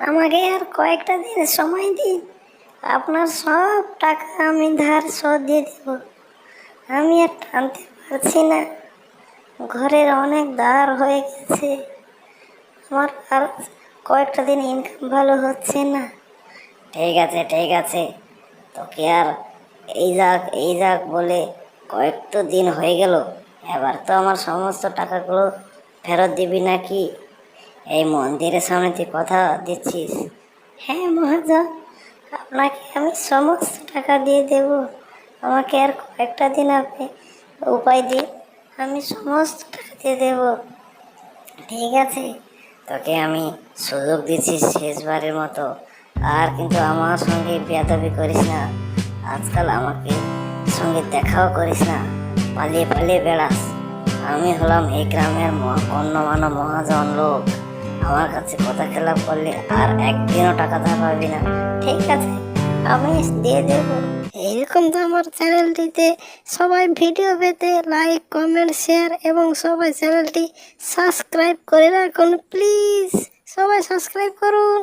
আমাকে আর কয়েকটা দিন সময় দিন। আপনার সব টাকা আমি ধার শোধ দিয়ে দেব। আমি আর টানতে পারছি না। ঘরের অনেক ধার হয়ে গেছে। আমার আর কয়েকটা দিন ইনকাম ভালো হচ্ছে না। ঠিক আছে ঠিক আছে। তোকে আর এই যাক এই যাক বলে কয়েকটা দিন হয়ে গেল। এবার তো আমার সমস্ত টাকাগুলো ফেরত দিবি নাকি? এই মন্দিরের সামনে তুই কথা দিচ্ছিস? হ্যাঁ মহাজন, আপনাকে আমি সমস্ত টাকা দিয়ে দেব। আমাকে আর কয়েকটা দিন আপনি উপায় দিন, আমি সমস্ত টাকা দিয়ে দেব। ঠিক আছে, তোকে আমি সুযোগ দিচ্ছি শেষবারের মতো। আর কিন্তু আমার সঙ্গে বেয়াদবি করিস না। আজকাল আমাকে সঙ্গে দেখাও করিস না। পালিয়ে পালিয়ে বেড়াস। আমি হলাম এই গ্রামের গণ্যমান্য মহাজন লোক। আমার কাছে কথা খেলা করলে আর একদিনও টাকা ধার পাবি না। ঠিক আছে, আমি দিয়ে দেব। এরকম তো আমার চ্যানেলটিতে সবাই ভিডিও পেতে লাইক, কমেন্ট, শেয়ার এবং সবাই চ্যানেলটি সাবস্ক্রাইব করে রাখুন, প্লিজ। সবাই সাবস্ক্রাইব করুন।